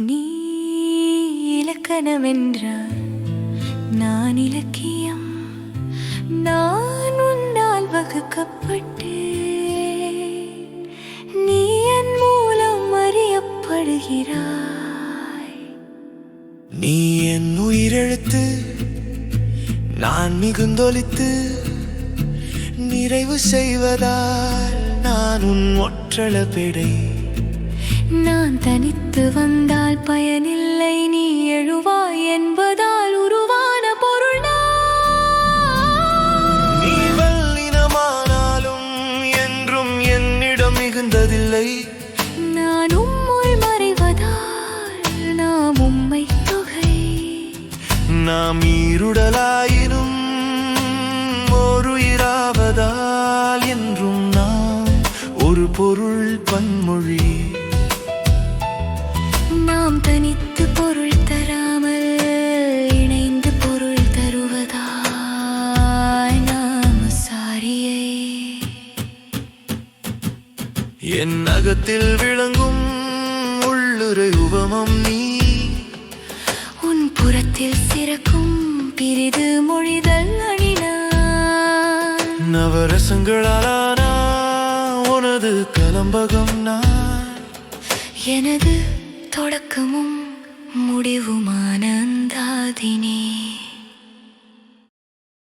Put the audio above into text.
நீ இலக்கணம் என்றால் நான் இலக்கியம் நான் உன்னால் வகுக்கப்பட்டு நீ என் மூலம் அறியப்படுகிறாய். நீ என் உயிரெழுத்து நான் மிகுந்தொலித்து நிறைவு செய்வதால் நான் உன் ஒற்றள பிடை. நான் தனித்து வந்தால் பயனில்லை நீ எழுவாய் என்பதால் உருவான பொருள். நீ வல்லினமானாலும் என்றும் என்னிடம் மிகுந்ததில்லை. நான் உம்முள் மறைவதால் நாம் உம்மை தொகை. நாம் ஈருடலாயினும் ஒரு இராவதால் என்றும் நாம் ஒரு பொருள் பன்மொழி. தனித்து பொருள் தராமல் இணைந்து பொருள் தருவதாய் நாம் சாரியை. என் அகத்தில் விளங்கும் உள்ளுரை உபமம் நீ. உன் புறத்தில் சிறக்கும் பிரிது மொழிதல் அணினான் நவரசங்களாலானா உனது கலம்பகம் நான். எனது தொடக்கமும் முடிவுமான அந்தாதினே.